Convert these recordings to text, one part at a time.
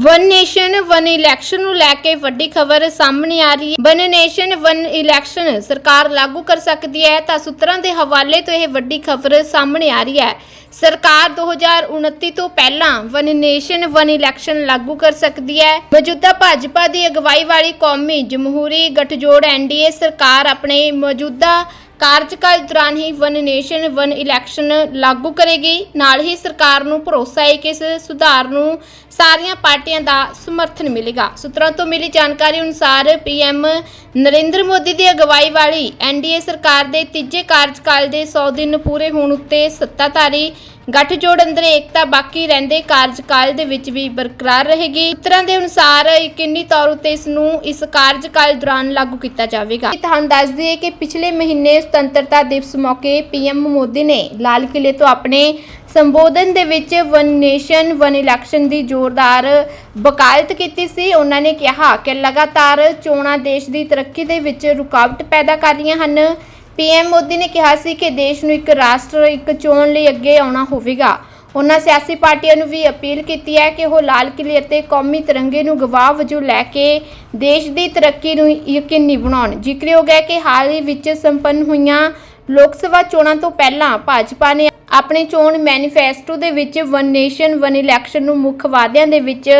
One nation one election ਨੂੰ ਲੈ ਕੇ ਵੱਡੀ ਖਬਰ ਸਾਹਮਣੇ ਆ ਰਹੀ ਹੈ। ਵਨ ਨੇਸ਼ਨ ਵਨ ਇਲੈਕਸ਼ਨ ਸਰਕਾਰ ਲਾਗੂ ਕਰ ਸਕਦੀ ਹੈ ਤਾਂ ਸੂਤਰਾਂ ਦੇ ਹਵਾਲੇ ਤੋਂ ਇਹ ਵੱਡੀ ਖਬਰ ਸਾਹਮਣੇ ਆ ਰਹੀ ਹੈ। ਸਰਕਾਰ 2029 ਤੋਂ ਪਹਿਲਾਂ ਵਨ ਨੇਸ਼ਨ ਵਨ ਇਲੈਕਸ਼ਨ ਲਾਗੂ ਕਰ ਸਕਦੀ ਹੈ। ਮੌਜੂਦਾ ਭਾਜਪਾ ਦੀ ਅਗਵਾਈ ਵਾਲੀ ਕੌਮੀ ਜਮਹੂਰੀ ਗੱਠਜੋੜ ਐਨਡੀਏ ਸਰਕਾਰ ਆਪਣੇ ਮੌਜੂਦਾ ਕਾਰਜਕਾਲ ਦੌਰਾਨ ਹੀ ਵਨ ਨੇਸ਼ਨ ਵਨ ਇਲੈਕਸ਼ਨ ਲਾਗੂ ਕਰੇਗੀ। ਨਾਲ ਹੀ ਸਰਕਾਰ ਨੂੰ ਭਰੋਸਾ ਹੈ ਕਿ ਇਸ ਸੁਧਾਰ ਨੂੰ ਸਾਰੀਆਂ ਪਾਰਟੀਆਂ ਦਾ ਸਮਰਥਨ ਮਿਲੇਗਾ। ਸੂਤਰਾਂ ਤੋਂ ਮਿਲੀ ਜਾਣਕਾਰੀ ਅਨੁਸਾਰ ਪੀਐਮ ਨਰਿੰਦਰ ਮੋਦੀ ਦੀ ਅਗਵਾਈ ਵਾਲੀ ਐਨਡੀਏ ਸਰਕਾਰ ਦੇ ਤੀਜੇ ਕਾਰਜਕਾਲ ਦੇ 100 ਦਿਨ ਪੂਰੇ ਹੋਣ ਉੱਤੇ ਸੱਤਾਧਾਰੀ ਗੱਠਜੋੜ ਅੰਦਰ ਏਕਤਾ ਬਾਕੀ ਰਹਿੰਦੇ ਕਾਰਜਕਾਲ ਦੇ ਵਿੱਚ ਵੀ ਬਰਕਰਾਰ ਰਹੇਗੀ। ਸੂਤਰਾਂ ਦੇ ਅਨੁਸਾਰ ਯਕੀਨੀ ਤੌਰ ਉੱਤੇ ਇਸ ਨੂੰ ਇਸ ਕਾਰਜਕਾਲ ਦੌਰਾਨ ਲਾਗੂ ਕੀਤਾ ਜਾਵੇਗਾ। ਤੁਹਾਨੂੰ ਦੱਸ ਦਈਏ ਕਿ ਪਿਛਲੇ ਮਹੀਨੇ ਸੁਤੰਤਰਤਾ ਦਿਵਸ ਮੌਕੇ ਪੀਐਮ ਮੋਦੀ ਨੇ ਲਾਲ ਕਿਲੇ ਤੋਂ ਆਪਣੇ ਸੰਬੋਧਨ ਦੇ ਵਿੱਚ ਵਨ ਨੇਸ਼ਨ, ਵਨ ਇਲੈਕਸ਼ਨ ਦੀ ਜ਼ੋਰਦਾਰ ਵਕਾਲਤ ਕੀਤੀ ਸੀ। ਉਹਨਾਂ ਨੇ ਕਿਹਾ ਕਿ ਲਗਾਤਾਰ ਚੋਣਾਂ ਦੇਸ਼ ਦੀ ਤਰੱਕੀ ਦੇ ਵਿੱਚ ਰੁਕਾਵਟ ਪੈਦਾ ਕਰ ਰਹੀਆਂ ਹਨ। ਪੀਐਮ ਮੋਦੀ ਨੇ ਕਿਹਾ ਸੀ ਕਿ ਦੇਸ਼ ਨੂੰ ਇੱਕ ਰਾਸ਼ਟਰ, ਇੱਕ ਚੋਣ ਲਈ ਅੱਗੇ ਆਉਣਾ ਹੋਵੇਗਾ। ਉਹਨਾਂ ਸਿਆਸੀ ਪਾਰਟੀਆਂ ਨੂੰ ਵੀ ਅਪੀਲ ਕੀਤੀ ਹੈ ਕਿ ਉਹ ਲਾਲ ਕਿਲੇ ਅਤੇ ਕੌਮੀ ਤਿਰੰਗੇ ਨੂੰ ਗਵਾਹ ਵਜੋਂ ਲੈ ਕੇ ਦੇਸ਼ ਦੀ ਤਰੱਕੀ ਨੂੰ ਯਕੀਨੀ ਬਣਾਉਣ। ਜ਼ਿਕਰਯੋਗ ਹੈ ਕਿ ਹਾਲ ਹੀ ਵਿੱਚ ਸੰਪੰਨ ਹੋਈਆਂ ਲੋਕ ਸਭਾ ਚੋਣਾਂ ਤੋਂ ਪਹਿਲਾਂ ਭਾਜਪਾ ਨੇ ਆਪਣੇ ਚੋਣ ਮੈਨੀਫੈਸਟੋ ਦੇ ਵਿੱਚ ਵਨ ਨੇਸ਼ਨ, ਵਨ ਇਲੈਕਸ਼ਨ ਨੂੰ ਮੁੱਖ ਵਾਅਦਿਆਂ ਦੇ ਵਿੱਚ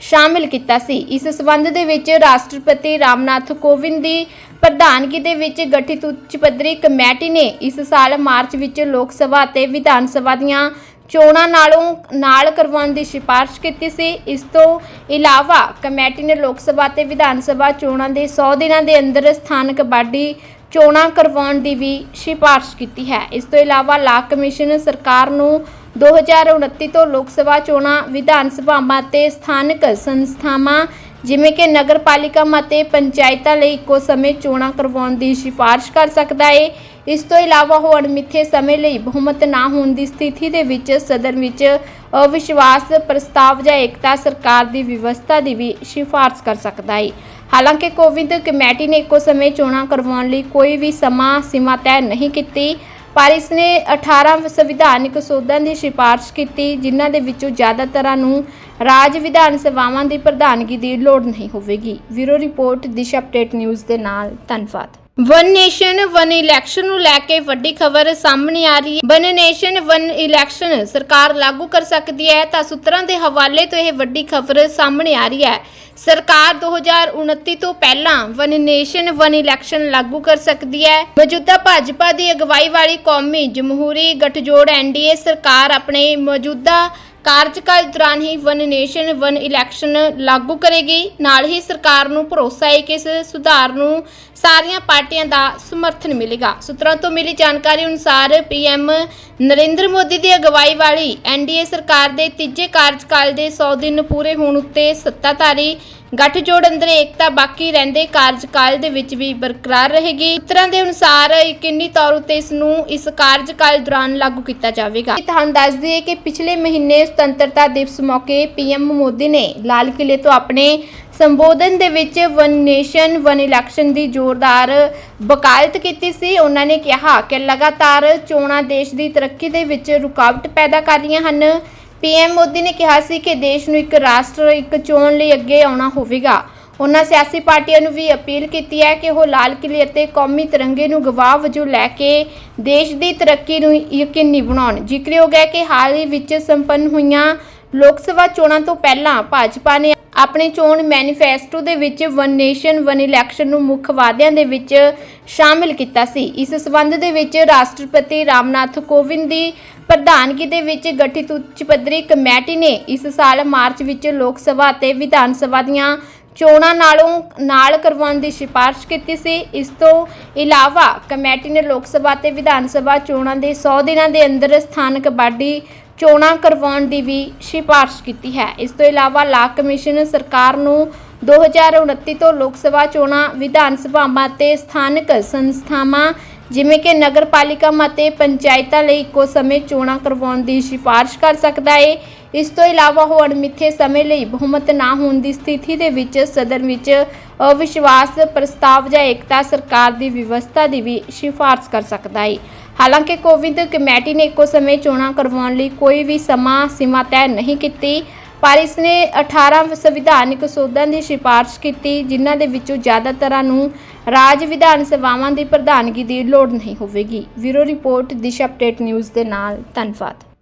ਸ਼ਾਮਿਲ ਕੀਤਾ ਸੀ। ਇਸ ਸਬੰਧ ਦੇ ਵਿੱਚ ਰਾਸ਼ਟਰਪਤੀ ਰਾਮਨਾਥ ਕੋਵਿੰਦ ਦੀ ਪ੍ਰਧਾਨਗੀ ਦੇ ਵਿੱਚ ਗਠਿਤ ਉੱਚ ਪੱਧਰੀ ਕਮੇਟੀ ਨੇ ਇਸ ਸਾਲ ਮਾਰਚ ਵਿੱਚ ਲੋਕ ਸਭਾ ਅਤੇ ਵਿਧਾਨ ਸਭਾ ਦੀਆਂ ਚੋਣਾਂ ਨਾਲੋਂ, ਨਾਲ ਕਰਵਾਉਣ ਦੀ ਸਿਫਾਰਿਸ਼ ਕੀਤੀ ਸੀ। ਇਸ ਤੋਂ ਇਲਾਵਾ ਕਮੇਟੀ ਨੇ ਲੋਕ ਸਭਾ ਤੇ ਵਿਧਾਨ ਸਭਾ ਚੋਣਾਂ ਦੇ 100 ਦਿਨਾਂ ਦੇ ਅੰਦਰ ਸਥਾਨਕ ਬਾਡੀ ਚੋਣਾਂ ਕਰਵਾਉਣ ਦੀ ਵੀ ਸਿਫਾਰਿਸ਼ ਕੀਤੀ ਹੈ। ਇਸ ਤੋਂ ਇਲਾਵਾ ਲਾ ਕਮਿਸ਼ਨ ਸਰਕਾਰ ਨੂੰ 2029 ਤੋਂ ਲੋਕ ਸਭਾ ਚੋਣਾਂ, ਵਿਧਾਨ ਸਭਾਵਾਂ ਅਤੇ ਸਥਾਨਕ ਸੰਸਥਾਵਾਂ ਜਿਵੇਂ ਕਿ ਨਗਰਪਾਲਿਕਾ ਅਤੇ ਪੰਚਾਇਤਾਂ ਲਈ ਇੱਕੋ ਸਮੇਂ ਚੋਣਾਂ ਕਰਵਾਉਣ ਦੀ ਸਿਫਾਰਿਸ਼ ਕਰ ਸਕਦਾ ਹੈ ਇਸ ਤੋਂ ਇਲਾਵਾ ਉਹ ਅਣਮਿੱਥੇ ਸਮੇਂ ਲਈ ਬਹੁਮਤ ਨਾ ਹੋਣ ਦੀ ਸਥਿਤੀ ਦੇ ਵਿੱਚ ਸਦਨ ਵਿੱਚ ਅਵਿਸ਼ਵਾਸ, ਪ੍ਰਸਤਾਵ ਜਾਂ ਏਕਤਾ ਸਰਕਾਰ ਦੀ ਵਿਵਸਥਾ ਦੀ ਵੀ ਸਿਫਾਰਸ਼ ਕਰ ਸਕਦਾ ਹੈ ਹਾਲਾਂਕਿ ਕੋਵਿੰਦ ਕਮੇਟੀ ਨੇ ਇੱਕੋ ਸਮੇਂ ਚੋਣਾਂ ਕਰਵਾਉਣ ਲਈ ਕੋਈ ਵੀ ਸਮਾਂ, ਸੀਮਾ ਤੈਅ ਨਹੀਂ ਕੀਤੀ, ਪਰ ਇਸ ਨੇ 18 ਸੰਵਿਧਾਨਿਕ ਸੋਧਾਂ ਦੀ ਸਿਫਾਰਸ਼ ਕੀਤੀ, ਜਿਨ੍ਹਾਂ ਦੇ ਵਿੱਚੋਂ ਜ਼ਿਆਦਾਤਰਾਂ ਨੂੰ ਰਾਜ ਵਿਧਾਨ ਸਭਾਵਾਂ ਦੀ ਪ੍ਰਧਾਨਗੀ ਦੀ ਲੋੜ ਨਹੀਂ ਹੋਵੇਗੀ। ਵੀਰੋ ਰਿਪੋਰਟ, ਦਿਸ਼ਾ ਅਪਡੇਟ ਨਿਊਜ਼ ਦੇ ਨਾਲ। ਧੰਨਵਾਦ। ਵਨ ਨੇਸ਼ਨ ਵਨ ਇਲੈਕਸ਼ਨ ਨੂੰ ਲੈ ਕੇ ਵੱਡੀ ਖਬਰ ਸਾਹਮਣੇ ਆ ਰਹੀ ਹੈ। ਵਨ ਨੇਸ਼ਨ ਵਨ ਇਲੈਕਸ਼ਨ ਸਰਕਾਰ ਲਾਗੂ ਕਰ ਸਕਦੀ ਹੈ ਤਾਂ ਸੂਤਰਾਂ ਦੇ ਹਵਾਲੇ ਤੋਂ ਇਹ ਵੱਡੀ ਖਬਰ ਸਾਹਮਣੇ ਆ ਰਹੀ ਹੈ। ਸਰਕਾਰ 2029 ਤੋਂ ਪਹਿਲਾਂ ਵਨ ਨੇਸ਼ਨ ਵਨ ਇਲੈਕਸ਼ਨ ਲਾਗੂ ਕਰ ਸਕਦੀ ਹੈ। ਮੌਜੂਦਾ ਭਾਜਪਾ ਦੀ ਅਗਵਾਈ ਵਾਲੀ ਕੌਮੀ ਜਮਹੂਰੀ ਗੱਠਜੋੜ ਐਨਡੀਏ ਸਰਕਾਰ ਆਪਣੇ ਮੌਜੂਦਾ ਕਾਰਜਕਾਲ ਦੌਰਾਨ ਹੀ ਵਨ ਨੇਸ਼ਨ ਵਨ ਇਲੈਕਸ਼ਨ ਲਾਗੂ ਕਰੇਗੀ। ਨਾਲ ਹੀ ਸਰਕਾਰ ਨੂੰ ਭਰੋਸਾ ਹੈ ਕਿ ਇਸ ਸੁਧਾਰ ਨੂੰ ਸਾਰੀਆਂ ਪਾਰਟੀਆਂ ਦਾ ਸਮਰਥਨ ਮਿਲੇਗਾ। ਸੂਤਰਾਂ ਤੋਂ ਮਿਲੀ ਜਾਣਕਾਰੀ ਅਨੁਸਾਰ ਪੀਐਮ ਨਰਿੰਦਰ ਮੋਦੀ ਦੀ ਅਗਵਾਈ ਵਾਲੀ ਐਨਡੀਏ ਸਰਕਾਰ ਦੇ ਤੀਜੇ ਕਾਰਜਕਾਲ ਦੇ 100 ਦਿਨ ਪੂਰੇ ਹੋਣ ਉੱਤੇ ਸੱਤਾਧਾਰੀ ਗੱਠਜੋੜ ਅੰਦਰ ਏਕਤਾ ਬਾਕੀ ਰਹਿੰਦੇ ਕਾਰਜਕਾਲ ਦੇ ਵਿੱਚ ਵੀ ਬਰਕਰਾਰ ਰਹੇਗੀ। ਸੂਤਰਾਂ ਦੇ ਅਨੁਸਾਰ ਯਕੀਨੀ ਤੌਰ ਉੱਤੇ ਇਸ ਨੂੰ ਇਸ ਕਾਰਜਕਾਲ ਦੌਰਾਨ ਲਾਗੂ ਕੀਤਾ ਜਾਵੇਗਾ। ਤੁਹਾਨੂੰ ਦੱਸ ਦਈਏ ਕਿ ਪਿਛਲੇ ਮਹੀਨੇ ਸੁਤੰਤਰਤਾ ਦਿਵਸ ਮੌਕੇ ਪੀਐਮ ਮੋਦੀ ਨੇ ਲਾਲ ਕਿਲੇ ਤੋਂ ਆਪਣੇ ਸੰਬੋਧਨ ਦੇ ਵਿੱਚ ਵਨ ਨੇਸ਼ਨ, ਵਨ ਇਲੈਕਸ਼ਨ ਦੀ ਜ਼ੋਰਦਾਰ ਵਕਾਲਤ ਕੀਤੀ ਸੀ। ਉਹਨਾਂ ਨੇ ਕਿਹਾ ਕਿ ਲਗਾਤਾਰ ਚੋਣਾਂ ਦੇਸ਼ ਦੀ ਤਰੱਕੀ ਦੇ ਵਿੱਚ ਰੁਕਾਵਟ ਪੈਦਾ ਕਰ ਰਹੀਆਂ ਹਨ। ਪੀਐਮ ਮੋਦੀ ਨੇ ਕਿਹਾ ਸੀ ਕਿ ਦੇਸ਼ ਨੂੰ ਇੱਕ ਰਾਸ਼ਟਰ, ਇੱਕ ਚੋਣ ਲਈ ਅੱਗੇ ਆਉਣਾ ਹੋਵੇਗਾ। ਉਹਨਾਂ ਸਿਆਸੀ ਪਾਰਟੀਆਂ ਨੂੰ ਵੀ ਅਪੀਲ ਕੀਤੀ ਹੈ ਕਿ ਉਹ ਲਾਲ ਕਿਲੇ ਅਤੇ ਕੌਮੀ ਤਿਰੰਗੇ ਨੂੰ ਗਵਾਹ ਵਜੋਂ ਲੈ ਕੇ ਦੇਸ਼ ਦੀ ਤਰੱਕੀ ਨੂੰ ਯਕੀਨੀ ਬਣਾਉਣ। ਜ਼ਿਕਰਯੋਗ ਹੈ ਕਿ ਹਾਲ ਹੀ ਵਿੱਚ ਸੰਪੰਨ ਹੋਈਆਂ ਲੋਕ ਸਭਾ ਚੋਣਾਂ ਤੋਂ ਪਹਿਲਾਂ ਭਾਜਪਾ ਨੇ ਆਪਣੇ ਚੋਣ ਮੈਨੀਫੈਸਟੋ ਦੇ ਵਿੱਚ ਵਨ ਨੇਸ਼ਨ ਵਨ ਇਲੈਕਸ਼ਨ ਨੂੰ ਮੁੱਖ ਵਾਅਦਿਆਂ ਦੇ ਵਿੱਚ ਸ਼ਾਮਿਲ ਕੀਤਾ ਸੀ। ਇਸ ਸਬੰਧ ਦੇ ਵਿੱਚ ਰਾਸ਼ਟਰਪਤੀ ਰਾਮਨਾਥ ਕੋਵਿੰਦ ਦੀ ਪ੍ਰਧਾਨਗੀ ਦੇ ਵਿੱਚ ਗਠਿਤ ਉੱਚ ਪੱਧਰੀ ਕਮੇਟੀ ਨੇ ਇਸ ਸਾਲ ਮਾਰਚ ਵਿੱਚ ਲੋਕ ਸਭਾ ਅਤੇ ਵਿਧਾਨ ਸਭਾ ਦੀਆਂ ਚੋਣਾਂ ਨਾਲੋਂ ਨਾਲ ਕਰਵਾਉਣ ਦੀ ਸਿਫਾਰਿਸ਼ ਕੀਤੀ ਸੀ। ਇਸ ਤੋਂ ਇਲਾਵਾ ਕਮੇਟੀ ਨੇ ਲੋਕ ਸਭਾ ਤੇ ਵਿਧਾਨ ਸਭਾ ਚੋਣਾਂ ਦੇ 100 ਦਿਨਾਂ ਦੇ ਅੰਦਰ ਸਥਾਨਕ ਬਾਡੀ ਚੋਣਾਂ ਕਰਵਾਉਣ ਦੀ ਵੀ ਸਿਫਾਰਿਸ਼ ਕੀਤੀ ਹੈ। ਇਸ ਤੋਂ ਇਲਾਵਾ ਲਾ ਕਮਿਸ਼ਨ ਸਰਕਾਰ ਨੂੰ 2029 ਤੋਂ ਲੋਕ ਸਭਾ ਚੋਣਾਂ, ਵਿਧਾਨ ਸਭਾਵਾਂ ਅਤੇ ਸਥਾਨਕ ਸੰਸਥਾਵਾਂ ਜਿਵੇਂ ਕਿ ਨਗਰਪਾਲਿਕਾ ਅਤੇ ਪੰਚਾਇਤਾਂ ਲਈ ਇੱਕੋ ਸਮੇਂ ਚੋਣਾਂ ਕਰਵਾਉਣ ਦੀ ਸਿਫਾਰਿਸ਼ ਕਰ ਸਕਦਾ ਹੈ ਇਸ ਤੋਂ ਇਲਾਵਾ ਉਹ ਅਣਮਿੱਥੇ ਸਮੇਂ ਲਈ ਬਹੁਮਤ ਨਾ ਹੋਣ ਦੀ ਸਥਿਤੀ ਦੇ ਵਿੱਚ ਸਦਨ ਵਿੱਚ ਅਵਿਸ਼ਵਾਸ ਪ੍ਰਸਤਾਵ ਜਾਂ ਏਕਤਾ ਸਰਕਾਰ ਦੀ ਵਿਵਸਥਾ ਦੀ ਵੀ ਸਿਫਾਰਸ਼ ਕਰ ਸਕਦਾ ਹੈ ਹਾਲਾਂਕਿ ਕੋਵਿੰਦ ਕਮੇਟੀ ਨੇ ਇੱਕੋ ਸਮੇਂ ਚੋਣਾਂ ਕਰਵਾਉਣ ਲਈ ਕੋਈ ਵੀ ਸਮਾਂ ਸੀਮਾ ਤੈਅ ਨਹੀਂ ਕੀਤੀ, ਪਰ ਇਸ ਨੇ 18 ਸੰਵਿਧਾਨਿਕ ਸੋਧਾਂ ਦੀ ਸਿਫਾਰਸ਼ ਕੀਤੀ, ਜਿਨ੍ਹਾਂ ਦੇ ਵਿੱਚੋਂ ਜ਼ਿਆਦਾਤਰਾਂ ਨੂੰ ਰਾਜ ਵਿਧਾਨ ਸਭਾਵਾਂ ਦੀ ਪ੍ਰਧਾਨਗੀ ਦੀ ਲੋੜ ਨਹੀਂ ਹੋਵੇਗੀ। Bureau report Disha update news ਦੇ ਨਾਲ। ਧੰਨਵਾਦ।